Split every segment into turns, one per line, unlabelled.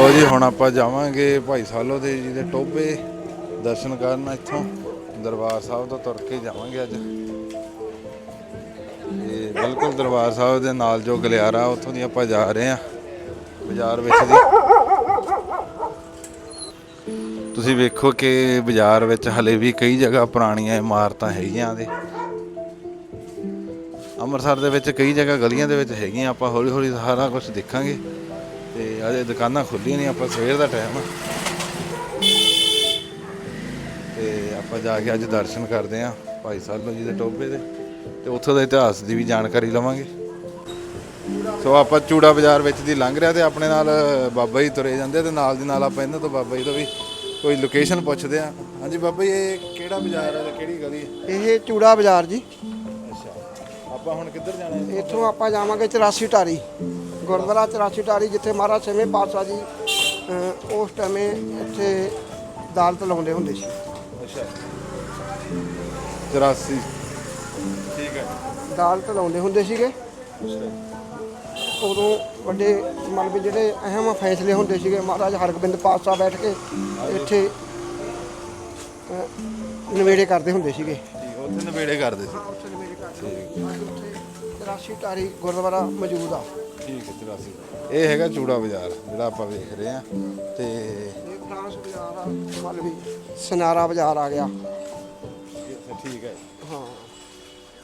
ਲੋ ਜੀ, ਹੁਣ ਆਪਾਂ ਜਾਵਾਂਗੇ ਭਾਈ ਸਾਲੋ ਦੇ ਜੀ ਦੇ ਟੋਬੇ ਦਰਸ਼ਨ ਕਰਨ ਇੱਥੋਂ। ਦਰਬਾਰ ਸਾਹਿਬ ਤੋਂ ਤੁਰ ਕੇ ਜਾਵਾਂਗੇ ਅੱਜ। ਇਹ ਬਿਲਕੁਲ ਦਰਬਾਰ ਸਾਹਿਬ ਦੇ ਨਾਲ ਜੋ ਗਲਿਆਰਾ, ਉੱਥੋਂ ਦੀ ਆਪਾਂ ਜਾ ਰਹੇ ਹਾਂ। ਬਾਜ਼ਾਰ ਵਿੱਚ ਦੀ ਤੁਸੀਂ ਵੇਖੋ ਕਿ ਬਾਜ਼ਾਰ ਵਿੱਚ ਹਲੇ ਵੀ ਕਈ ਜਗ੍ਹਾ ਪੁਰਾਣੀਆਂ ਇਮਾਰਤਾਂ ਹੈਗੀਆਂ ਦੇ ਅੰਮ੍ਰਿਤਸਰ ਦੇ ਵਿੱਚ ਕਈ ਜਗ੍ਹਾ ਗਲੀਆਂ ਦੇ ਵਿੱਚ ਹੈਗੀਆਂ, ਆਪਾਂ ਹੌਲੀ ਹੌਲੀ ਸਾਰਾ ਕੁਝ ਦੇਖਾਂਗੇ। ਤੇ ਅਜੇ ਦੁਕਾਨਾਂ ਖੁੱਲੀਆਂ ਨਹੀਂ ਆਪਾਂ ਸਵੇਰ ਦਾ ਟਾਈਮ ਆ। ਤੇ ਆਪਾਂ ਜਾ ਕੇ ਅੱਜ ਦਰਸ਼ਨ ਕਰਦੇ ਆਂ ਭਾਈ ਸਾਹਿਬ ਜੀ ਦੇ ਟੋਬੇ ਦੇ ਤੇ ਉੱਥੋਂ ਦੇ ਇਤਿਹਾਸ ਦੀ ਵੀ ਜਾਣਕਾਰੀ ਲਵਾਂਗੇ। ਸੋ ਆਪਾਂ ਚੂੜਾ ਬਾਜ਼ਾਰ ਵਿੱਚ ਦੀ ਲੰਘ ਰਿਹਾ ਤੇ ਆਪਣੇ ਨਾਲ ਬਾਬਾ ਜੀ ਤੁਰੇ ਜਾਂਦੇ ਤੇ ਨਾਲ ਦੀ ਨਾਲ ਆਪਾਂ ਇਹਨਾਂ ਤੋਂ ਬਾਬਾ ਜੀ ਤੋਂ ਵੀ ਕੋਈ ਲੋਕੇਸ਼ਨ ਪੁੱਛਦੇ ਆ। ਹਾਂਜੀ ਬਾਬਾ ਜੀ ਇਹ ਕਿਹੜਾ ਬਾਜ਼ਾਰ ਹੈ ਤੇ ਕਿਹੜੀ ਗਲੀ ਹੈ
ਇਹ ਚੂੜਾ ਬਾਜ਼ਾਰ ਜੀ।
ਅੱਛਾ ਆਪਾਂ ਹੁਣ ਕਿੱਧਰ ਜਾਣਾ ਹੈ?
ਇੱਥੋਂ ਆਪਾਂ ਜਾਵਾਂਗੇ 84 ਟਾਰੀ ਗੁਰਦੁਆਰਾ 84 ਟਾਰੀ ਜਿੱਥੇ ਮਹਾਰਾਜ ਛੇਵੇਂ ਪਾਤਸ਼ਾਹ ਜੀ ਅਹ, ਉਸ ਟਾਈਮੇ ਇੱਥੇ ਦਾਲਤ ਲਾਉਂਦੇ ਹੁੰਦੇ ਸੀ।
ਅੱਛਾ। 84 ਠੀਕ ਹੈ।
ਦਾਲਤ ਲਾਉਂਦੇ ਹੁੰਦੇ ਸੀਗੇ। ਉਦੋਂ ਵੱਡੇ ਮਤਲਬ ਵੀ ਜਿਹੜੇ ਅਹਿਮ ਫੈਸਲੇ ਹੁੰਦੇ ਸੀਗੇ ਮਹਾਰਾਜ ਹਰਗੋਬਿੰਦ ਪਾਤਸ਼ਾਹ ਬੈਠ ਕੇ ਇੱਥੇ ਅਹ, ਨਿਬੇੜੇ ਕਰਦੇ ਹੁੰਦੇ ਸੀਗੇ।
ਠੀਕ ਉੱਥੇ ਨਵੇੜੇ ਕਰਦੇ ਸੀ।
ਉੱਥੇ ਨਿਬੇੜੇ ਕਰਦੇ ਹੁੰਦੇ ਸੀ। 84 ਟਾਰੀ ਗੁਰਦੁਆਰਾ ਮੌਜੂਦ ਆ।
ਠੀਕ ਹੈ 84 ਇਹ ਹੈਗਾ ਚੂੜਾ ਬਾਜ਼ਾਰ ਜਿਹੜਾ ਆਪਾਂ ਵੇਖ ਰਹੇ ਆ ਤੇ
ਇਹ ਫਰਾਂਸ ਬਾਜ਼ਾਰ ਆ ਮਤਲਬ ਵੀ ਸਨਾਰਾ ਬਾਜ਼ਾਰ ਆ ਗਿਆ।
ਠੀਕ ਹੈ।
ਹਾਂ।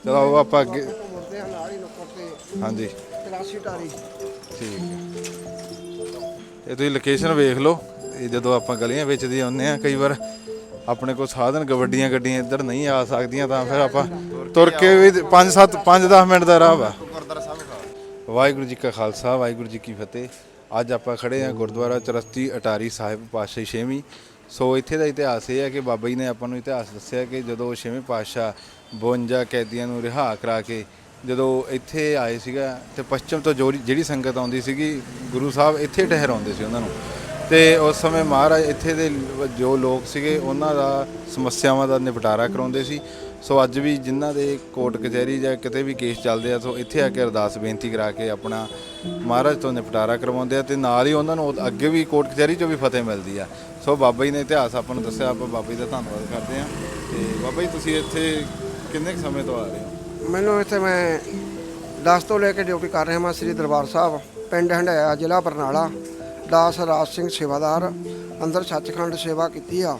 ਚਲੋ ਆਪਾਂ ਅੱਗੇ
ਮੁੜਦੇ ਆ ਨਾਲ ਹੀ ਨੁੱਕਰ ਤੇ।
ਹਾਂਜੀ।
83 ਟਾਰੀ
ਠੀਕ ਹੈ। ਇਹ ਤੁਸੀਂ ਲੋਕੇਸ਼ਨ ਵੇਖ ਲਓ। ਇਹ ਜਦੋਂ ਆਪਾਂ ਗਲੀਆਂ ਵਿੱਚ ਦੀ ਆਉਂਦੇ ਆ ਕਈ ਵਾਰ ਆਪਣੇ ਕੋਲ ਸਾਧਨ ਗੱਡੀਆਂ ਗੱਡੀਆਂ ਇੱਧਰ ਨਹੀਂ ਆ ਸਕਦੀਆਂ ਤਾਂ ਫਿਰ ਆਪਾਂ ਤੁਰ ਕੇ ਵੀ 5 7 5 10 ਮਿੰਟ ਦਾ ਰਾਹ ਵਾ। ਵਾਹਿਗੁਰੂ ਜੀ ਕਾ ਖਾਲਸਾ, ਵਾਹਿਗੁਰੂ ਜੀ ਕੀ ਫਤਿਹ। ਅੱਜ ਆਪਾਂ ਖੜੇ ਹਾਂ ਗੁਰਦੁਆਰਾ ਚਰਸਤੀ ਅਟਾਰੀ ਸਾਹਿਬ, ਪਾਤਸ਼ਾਹੀ ਛੇਵੀਂ। ਸੋ ਇੱਥੇ ਦਾ ਇਤਿਹਾਸ ਇਹ ਹੈ ਕਿ ਬਾਬਾ ਜੀ ਨੇ ਆਪਾਂ ਨੂੰ ਇਤਿਹਾਸ ਦੱਸਿਆ ਕਿ ਜਦੋਂ ਛੇਵੇਂ ਪਾਤਸ਼ਾਹ 52 ਕੈਦੀਆਂ ਨੂੰ ਰਿਹਾ ਕਰਾ ਕੇ, ਜਦੋਂ ਇੱਥੇ ਆਏ ਸੀਗਾ ਤੇ ਪੱਛਮ ਤੋਂ ਜੋ ਜਿਹੜੀ ਸੰਗਤ ਆਉਂਦੀ ਸੀਗੀ, ਗੁਰੂ ਸਾਹਿਬ ਇੱਥੇ ਠਹਿਰਾਉਂਦੇ ਸੀ ਉਹਨਾਂ ਨੂੰ। ਤੇ ਉਸ ਸਮੇਂ ਮਹਾਰਾਜ ਇੱਥੇ ਦੇ ਜੋ ਲੋਕ ਸੀਗੇ, ਉਹਨਾਂ ਦਾ ਸਮੱਸਿਆਵਾਂ ਦਾ ਨਿਪਟਾਰਾ ਕਰਾਉਂਦੇ ਸੀ। ਸੋ ਅੱਜ ਵੀ ਜਿਨ੍ਹਾਂ ਦੇ ਕੋਰਟ ਕਚਹਿਰੀ ਜਾਂ ਕਿਤੇ ਵੀ ਕੇਸ ਚੱਲਦੇ ਆ, ਸੋ ਇੱਥੇ ਆ ਕੇ ਅਰਦਾਸ ਬੇਨਤੀ ਕਰਾ ਕੇ ਆਪਣਾ ਮਹਾਰਾਜ ਤੋਂ ਨਿਪਟਾਰਾ ਕਰਵਾਉਂਦੇ ਆ ਤੇ ਨਾਲ ਹੀ ਉਹਨਾਂ ਨੂੰ ਅੱਗੇ ਵੀ ਕੋਰਟ ਕਚਹਿਰੀ 'ਚੋਂ ਵੀ ਫਤਿਹ ਮਿਲਦੀ ਆ। ਸੋ ਬਾਬਾ ਜੀ ਨੇ ਇਤਿਹਾਸ ਆਪਾਂ ਨੂੰ ਦੱਸਿਆ, ਆਪਾਂ ਬਾਬਾ ਜੀ ਦਾ ਧੰਨਵਾਦ ਕਰਦੇ ਆ। ਤੇ ਬਾਬਾ ਜੀ, ਤੁਸੀਂ ਇੱਥੇ ਕਿੰਨੇ ਕੁ ਸਮੇਂ ਤੋਂ ਆ ਰਹੇ ਹੋ?
ਮੈਨੂੰ ਇੱਥੇ ਮੈਂ 10 ਤੋਂ ਲੈ ਕੇ ਡਿਊਟੀ ਕਰ ਰਿਹਾ ਹਾਂ ਸ੍ਰੀ ਦਰਬਾਰ ਸਾਹਿਬ, ਪਿੰਡ ਹੰਡਾਇਆ, ਜ਼ਿਲ੍ਹਾ ਬਰਨਾਲਾ। ਦਾਸ ਰਾਜ ਸਿੰਘ ਸੇਵਾਦਾਰ, ਅੰਦਰ ਸੱਚਖੰਡ ਸੇਵਾ ਕੀਤੀ ਆ।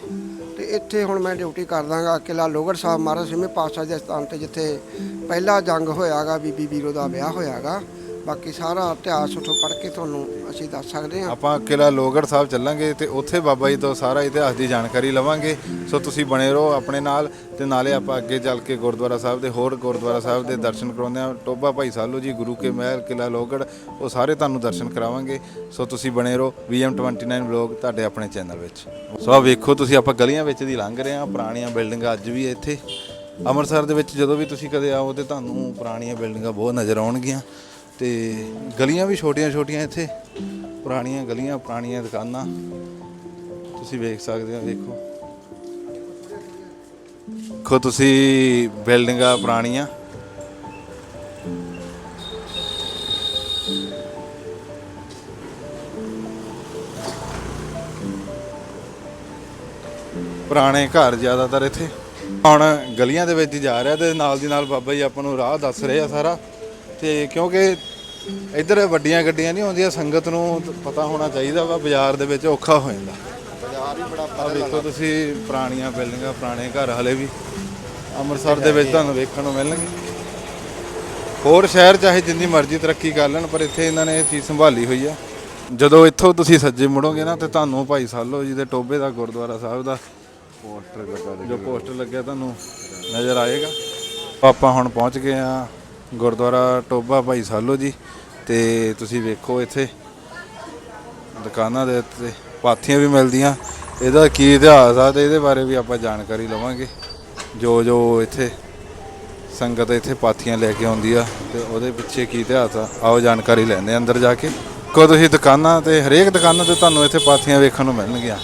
ਤੇ ਇੱਥੇ ਹੁਣ ਮੈਂ ਡਿਊਟੀ ਕਰਦਾਗਾ ਕਿਲਾ ਲੋਗੜ ਸਾਹਿਬ ਮਹਾਰਾਜ ਸਿੰਘੇ ਪਾਤਸ਼ਾਹ ਦੇ ਸਥਾਨ ਤੇ, ਜਿੱਥੇ ਪਹਿਲਾ ਜੰਗ ਹੋਇਆਗਾ, ਬੀਬੀ ਵੀਰੋ ਦਾ ਵਿਆਹ ਹੋਇਆਗਾ। ਬਾਕੀ ਸਾਰਾ ਇਤਿਹਾਸ ਉੱਥੋਂ ਪੜ੍ਹ ਕੇ ਤੁਹਾਨੂੰ ਅਸੀਂ ਦੱਸ ਸਕਦੇ ਹਾਂ।
ਆਪਾਂ ਕਿਲਾ ਲੋਗੜ ਸਾਹਿਬ ਚੱਲਾਂਗੇ ਤੇ ਉੱਥੇ ਬਾਬਾ ਜੀ ਤੋਂ ਸਾਰਾ ਇਤਿਹਾਸ ਦੀ ਜਾਣਕਾਰੀ ਲਵਾਂਗੇ। ਸੋ ਤੁਸੀਂ ਬਣੇ ਰਹੋ ਆਪਣੇ ਨਾਲ ਤੇ ਨਾਲੇ ਆਪਾਂ ਅੱਗੇ ਚੱਲ ਕੇ ਗੁਰਦੁਆਰਾ ਸਾਹਿਬ ਦੇ ਹੋਰ ਗੁਰਦੁਆਰਾ ਸਾਹਿਬ ਦੇ ਦਰਸ਼ਨ ਕਰਾਉਂਦੇ ਆ ਟੋਬਾ ਭਾਈ ਸਾਲੋ ਜੀ, ਗੁਰੂ ਕੇ ਮਹਿਲ ਕਿਲਾ ਲੋਗੜ, ਉਹ ਸਾਰੇ ਤੁਹਾਨੂੰ ਦਰਸ਼ਨ ਕਰਾਵਾਂਗੇ। ਸੋ ਤੁਸੀਂ ਬਣੇ ਰਹੋ VM29 ਵਲੌਗ ਤੁਹਾਡੇ ਆਪਣੇ ਚੈਨਲ ਵਿੱਚ। ਸੋ ਆ ਵੇਖੋ ਤੁਸੀਂ ਆਪਾਂ ਗਲੀਆਂ ਵਿੱਚ ਦੀ ਲੰਘ ਰਹੇ ਆ ਪੁਰਾਣੀਆਂ ਬਿਲਡਿੰਗਾਂ ਅੱਜ ਵੀ ਇੱਥੇ। ਅੰਮ੍ਰਿਤਸਰ ਦੇ ਵਿੱਚ ਜਦੋਂ ਵੀ ਤੁਸੀਂ ਕਦੇ ਆਓ ਤੇ ਤੁਹਾਨੂੰ ਪੁਰਾਣੀਆਂ ਬਿਲਡਿੰਗਾਂ ਬਹੁਤ ਨਜ਼ਰ ਆਉਣਗੀਆਂ। ਤੇ ਗਲੀਆਂ ਵੀ ਛੋਟੀਆਂ-ਛੋਟੀਆਂ ਇੱਥੇ, ਪੁਰਾਣੀਆਂ ਗਲੀਆਂ, ਪੁਰਾਣੀਆਂ ਦੁਕਾਨਾਂ। ਤੁਸੀਂ ਵੇਖ ਸਕਦੇ ਹੋ ਦੇਖੋ ਦੇਖੋ ਤੁਸੀਂ ਬਿਲਡਿੰਗਾਂ ਪੁਰਾਣੀਆਂ। ਪੁਰਾਣੇ ਘਰ ਜ਼ਿਆਦਾਤਰ ਇੱਥੇ। ਹੁਣ ਗਲੀਆਂ ਦੇ ਵਿੱਚ ਜਾ ਰਿਹਾ ਤੇ ਨਾਲ ਦੀ ਨਾਲ ਬਾਬਾ ਜੀ ਆਪਾਂ ਨੂੰ ਰਾਹ ਦੱਸ ਰਹੇ ਆ ਸਾਰਾ। ਤੇ ਕਿਉਂਕਿ ਇੱਧਰ ਵੱਡੀਆਂ ਗੱਡੀਆਂ ਨਹੀਂ ਆਉਂਦੀਆਂ ਸੰਗਤ ਨੂੰ ਪਤਾ ਹੋਣਾ ਚਾਹੀਦਾ ਵਾ ਬਾਜ਼ਾਰ ਦੇ ਵਿੱਚ ਔਖਾ ਹੋ ਜਾਂਦਾ। ਬਾਜ਼ਾਰ ਵੀ ਬੜਾ ਆ ਵੇਖੋ ਤੁਸੀਂ ਪੁਰਾਣੀਆਂ ਬਿਲਡਿੰਗਾਂ ਪੁਰਾਣੇ ਘਰ ਹਲੇ ਵੀ। ਅੰਮ੍ਰਿਤਸਰ ਦੇ ਵਿੱਚ ਤੁਹਾਨੂੰ ਵੇਖਣ ਨੂੰ ਮਿਲਣਗੇ। ਹੋਰ ਸ਼ਹਿਰ ਚਾਹੇ ਜਿੰਨੀ ਮਰਜ਼ੀ ਤਰੱਕੀ ਕਰ ਲੈਣ ਪਰ ਇੱਥੇ ਇਹਨਾਂ ਨੇ ਇਹ ਚੀਜ਼ ਸੰਭਾਲੀ ਹੋਈ ਆ। ਜਦੋਂ ਇੱਥੋਂ ਤੁਸੀਂ ਸੱਜੇ ਮੁੜੋਗੇ ਨਾ ਤੇ ਤੁਹਾਨੂੰ ਭਾਈ ਸਾਲੋ ਜੀ ਦੇ ਟੋਬੇ ਦਾ ਗੁਰਦੁਆਰਾ ਸਾਹਿਬ ਦਾ ਪੋਸਟਰ ਲੱਗਾ ਜੋ ਪੋਸਟਰ ਲੱਗਿਆ ਤੁਹਾਨੂੰ ਨਜ਼ਰ ਆਏਗਾ। ਆਪਾਂ ਹੁਣ ਪਹੁੰਚ ਗਏ ਆ ਗੁਰਦੁਆਰਾ ਟੋਬਾ ਭਾਈ ਸਾਲੋ ਜੀ ਤੇ ਤੁਸੀਂ ਵੇਖੋ ਇੱਥੇ ਦੁਕਾਨਾਂ ਦੇ ਉੱਤੇ ਪਾਥੀਆਂ ਵੀ ਮਿਲਦੀਆਂ। ਇਹਦਾ ਕੀ ਇਤਿਹਾਸ ਆ ਤੇ ਇਹਦੇ ਬਾਰੇ ਵੀ ਆਪਾਂ ਜਾਣਕਾਰੀ ਲਵਾਂਗੇ। ਜੋ ਜੋ ਇੱਥੇ ਸੰਗਤ ਇੱਥੇ ਪਾਥੀਆਂ ਲੈ ਕੇ ਆਉਂਦੀ ਆ ਤੇ ਉਹਦੇ ਪਿੱਛੇ ਕੀ ਇਤਿਹਾਸ ਆ, ਆਓ ਜਾਣਕਾਰੀ ਲੈਂਦੇ ਆ ਅੰਦਰ ਜਾ ਕੇ। ਕੋ ਤੁਸੀਂ ਦੁਕਾਨਾਂ ਤੇ ਹਰੇਕ ਦੁਕਾਨਾਂ ਤੇ ਤੁਹਾਨੂੰ ਇੱਥੇ ਪਾਥੀਆਂ ਵੇਖਣ ਨੂੰ ਮਿਲਣਗੀਆਂ।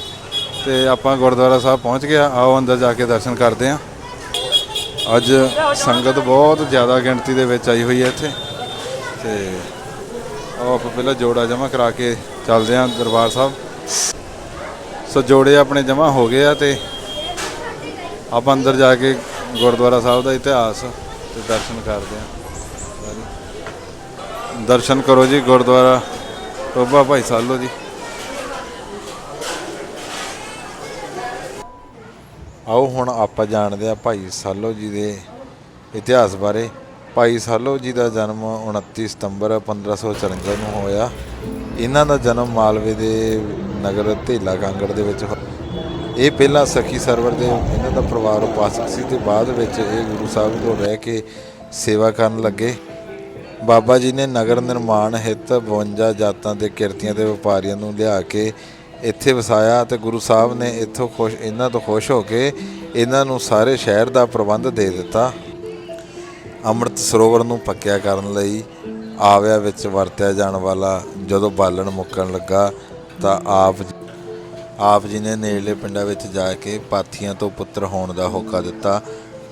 ਤੇ ਆਪਾਂ ਗੁਰਦੁਆਰਾ ਸਾਹਿਬ ਪਹੁੰਚ ਗਿਆ ਆਓ ਅੰਦਰ ਜਾ ਕੇ ਦਰਸ਼ਨ ਕਰਦੇ ਆ ਅੱਜ ਸੰਗਤ ਬਹੁਤ ਜ਼ਿਆਦਾ ਗਿਣਤੀ ਦੇ ਵਿੱਚ ਆਈ ਹੋਈ ਹੈ ਇੱਥੇ। ਤੇ ਆਓ ਆਪਾਂ ਪਹਿਲਾਂ ਜੋੜਾ ਜਮਾ ਕਰਾ ਕੇ ਚੱਲਦੇ ਹਾਂ ਦਰਬਾਰ ਸਾਹਿਬ। ਸੋ ਜੋੜੇ ਆਪਣੇ ਜਮਾ ਹੋ ਗਏ ਆ ਤੇ ਆਪਾਂ ਅੰਦਰ ਜਾ ਕੇ ਗੁਰਦੁਆਰਾ ਸਾਹਿਬ ਦਾ ਇਤਿਹਾਸ ਤੇ ਦਰਸ਼ਨ ਕਰਦੇ ਆਂ ਦਰਸ਼ਨ ਕਰੋ ਜੀ ਗੁਰਦੁਆਰਾ ਟੋਬਾ ਭਾਈ ਸਾਲੋ ਜੀ। ਆਓ ਹੁਣ ਆਪਾਂ ਜਾਣਦੇ ਆ ਭਾਈ ਸਾਲੋ ਜੀ ਦੇ ਇਤਿਹਾਸ ਬਾਰੇ। ਭਾਈ ਸਾਲੋ ਜੀ ਦਾ ਜਨਮ 29 ਸਤੰਬਰ 1554 ਨੂੰ ਹੋਇਆ। ਇਹਨਾਂ ਦਾ ਜਨਮ ਮਾਲਵੇ ਦੇ ਨਗਰ ਧੇਲਾ ਕਾਂਗੜ ਦੇ ਵਿੱਚ ਹੋਇਆ। ਇਹ ਪਹਿਲਾਂ ਸਖੀ ਸਰਵਰ ਦੇ ਇਹਨਾਂ ਦਾ ਪਰਿਵਾਰ ਉਪਾਸਕ ਸੀ ਤੇ ਬਾਅਦ ਵਿੱਚ ਇਹ ਗੁਰੂ ਸਾਹਿਬ ਕੋਲ ਰਹਿ ਕੇ ਸੇਵਾ ਕਰਨ ਲੱਗੇ। ਬਾਬਾ ਜੀ ਨੇ ਨਗਰ ਨਿਰਮਾਣ ਹਿੱਤ 52 ਜਾਤਾਂ ਦੇ ਕਿਰਤੀਆਂ ਤੇ ਵਪਾਰੀਆਂ ਨੂੰ ਲਿਆ ਕੇ ਇੱਥੇ ਵਸਾਇਆ ਤੇ ਗੁਰੂ ਸਾਹਿਬ ਨੇ ਇੱਥੋਂ ਖੁਸ਼, ਇਹਨਾਂ ਤੋਂ ਖੁਸ਼ ਹੋ ਕੇ ਇਹਨਾਂ ਨੂੰ ਸਾਰੇ ਸ਼ਹਿਰ ਦਾ ਪ੍ਰਬੰਧ ਦੇ ਦਿੱਤਾ। ਅੰਮ੍ਰਿਤ ਸਰੋਵਰ ਨੂੰ ਪੱਕਿਆ ਕਰਨ ਲਈ ਆਵਿਆ ਵਿੱਚ ਵਰਤਿਆ ਜਾਣ ਵਾਲਾ ਜਦੋਂ ਬਾਲਣ ਮੁੱਕਣ ਲੱਗਾ ਤਾਂ ਆਪ ਆਪ ਜੀ ਨੇ ਨੇੜਲੇ ਪਿੰਡਾਂ ਵਿੱਚ ਜਾ ਕੇ ਪਾਥੀਆਂ ਤੋਂ ਪੁੱਤਰ ਹੋਣ ਦਾ ਹੋਕਾ ਦਿੱਤਾ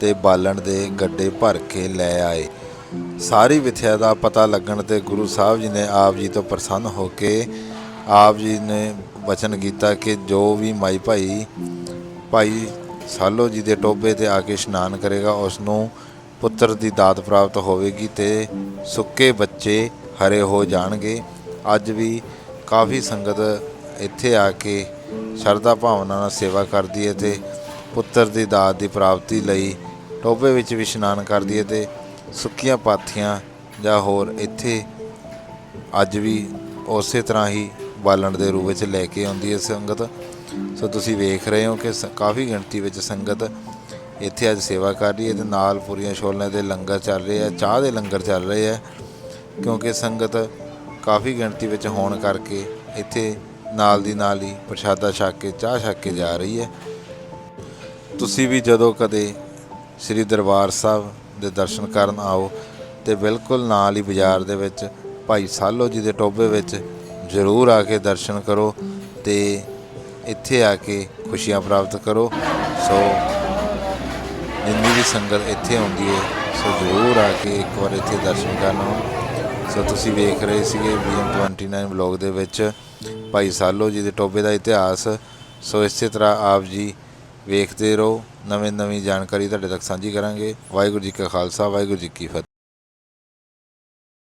ਤੇ ਬਾਲਣ ਦੇ ਗੱਡੇ ਭਰ ਕੇ ਲੈ ਆਏ। ਸਾਰੀ ਵਿਥਿਆ ਦਾ ਪਤਾ ਲੱਗਣ ਤੇ ਗੁਰੂ ਸਾਹਿਬ ਜੀ ਨੇ ਆਪ ਜੀ ਤੋਂ ਪ੍ਰਸੰਨ ਹੋ ਕੇ ਆਪ ਜੀ ਨੇ ਵਚਨ ਕੀਤਾ ਕਿ ਜੋ ਵੀ ਮਾਈ ਭਾਈ ਭਾਈ ਸਾਲੋ ਜੀ ਦੇ ਟੋਬੇ ਤੇ ਆ ਕੇ ਇਸ਼ਨਾਨ ਕਰੇਗਾ ਉਸ ਨੂੰ ਪੁੱਤਰ ਦੀ ਦਾਤ ਪ੍ਰਾਪਤ ਹੋਵੇਗੀ ਤੇ ਸੁੱਕੇ ਬੱਚੇ ਹਰੇ ਹੋ ਜਾਣਗੇ। ਅੱਜ ਵੀ ਕਾਫੀ ਸੰਗਤ ਇੱਥੇ ਆ ਕੇ ਸ਼ਰਧਾ ਭਾਵਨਾ ਨਾਲ ਸੇਵਾ ਕਰਦੀ ਹੈ ਤੇ ਪੁੱਤਰ ਦੀ ਦਾਤ ਦੀ ਪ੍ਰਾਪਤੀ ਲਈ ਟੋਬੇ ਵਿੱਚ ਵੀ ਇਸ਼ਨਾਨ ਕਰਦੀ ਹੈ ਤੇ ਸੁੱਕੀਆਂ ਪਾਥੀਆਂ ਜਾਂ ਹੋਰ ਇੱਥੇ ਅੱਜ ਵੀ ਉਸੇ ਤਰ੍ਹਾਂ ਹੀ ਬਾਲਣ ਦੇ ਰੂਪ ਵਿੱਚ ਲੈ ਕੇ ਆਉਂਦੀ ਹੈ ਸੰਗਤ। ਸੋ ਤੁਸੀਂ ਵੇਖ ਰਹੇ ਹੋ ਕਿ ਸ- ਕਾਫੀ ਗਿਣਤੀ ਵਿੱਚ ਸੰਗਤ ਇੱਥੇ ਅੱਜ ਸੇਵਾ ਕਰ ਰਹੀ ਹੈ ਤੇ ਨਾਲ ਪੂਰੀਆਂ ਛੋਲਿਆਂ ਦੇ ਲੰਗਰ ਚੱਲ ਰਹੇ ਆ, ਚਾਹ ਦੇ ਲੰਗਰ ਚੱਲ ਰਹੇ ਆ, ਕਿਉਂਕਿ ਸੰਗਤ ਕਾਫੀ ਗਿਣਤੀ ਵਿੱਚ ਹੋਣ ਕਰਕੇ ਇੱਥੇ ਨਾਲ ਦੀ ਨਾਲ ਹੀ ਪ੍ਰਸ਼ਾਦਾ ਛਕ ਕੇ, ਚਾਹ ਛਕ ਕੇ ਜਾ ਰਹੀ ਹੈ। ਤੁਸੀਂ ਵੀ ਜਦੋਂ ਕਦੇ ਸ੍ਰੀ ਦਰਬਾਰ ਸਾਹਿਬ ਦੇ ਦਰਸ਼ਨ ਕਰਨ ਆਓ ਤੇ ਬਿਲਕੁਲ ਨਾਲ ਹੀ ਬਾਜ਼ਾਰ ਦੇ ਵਿੱਚ ਭਾਈ ਸਾਲੋ ਜੀ ਦੇ ਟੋਬੇ ਵਿੱਚ ਜ਼ਰੂਰ ਆ ਕੇ ਦਰਸ਼ਨ ਕਰੋ ਤੇ ਇੱਥੇ ਆ ਕੇ ਖੁਸ਼ੀਆਂ ਪ੍ਰਾਪਤ ਕਰੋ। ਸੋ ਜਿੰਨੀ ਵੀ ਸੰਗਤ ਇੱਥੇ ਆਉਂਦੀ ਹੈ, ਸੋ ਜ਼ਰੂਰ ਆ ਕੇ ਇੱਕ ਵਾਰ ਇੱਥੇ ਦਰਸ਼ਨ ਕਰਨ ਸੋ ਤੁਸੀਂ ਵੇਖ ਰਹੇ ਸੀਗੇ BM29 ਵਲੌਗ ਦੇ ਵਿੱਚ ਭਾਈ ਸਾਲੋ ਜੀ ਦੇ ਟੋਬੇ ਦਾ ਇਤਿਹਾਸ। ਸੋ ਇਸੇ ਤਰ੍ਹਾਂ ਆਪ ਜੀ ਵੇਖਦੇ ਰਹੋ। ਨਵੇਂ ਨਵੀਂ ਜਾਣਕਾਰੀ ਤੁਹਾਡੇ ਤੱਕ ਸਾਂਝੀ ਕਰਾਂਗੇ। ਵਾਹਿਗੁਰੂ ਜੀ ਕਾ ਖਾਲਸਾ, ਵਾਹਿਗੁਰੂ ਜੀ ਕੀ ਫਤਿਹ।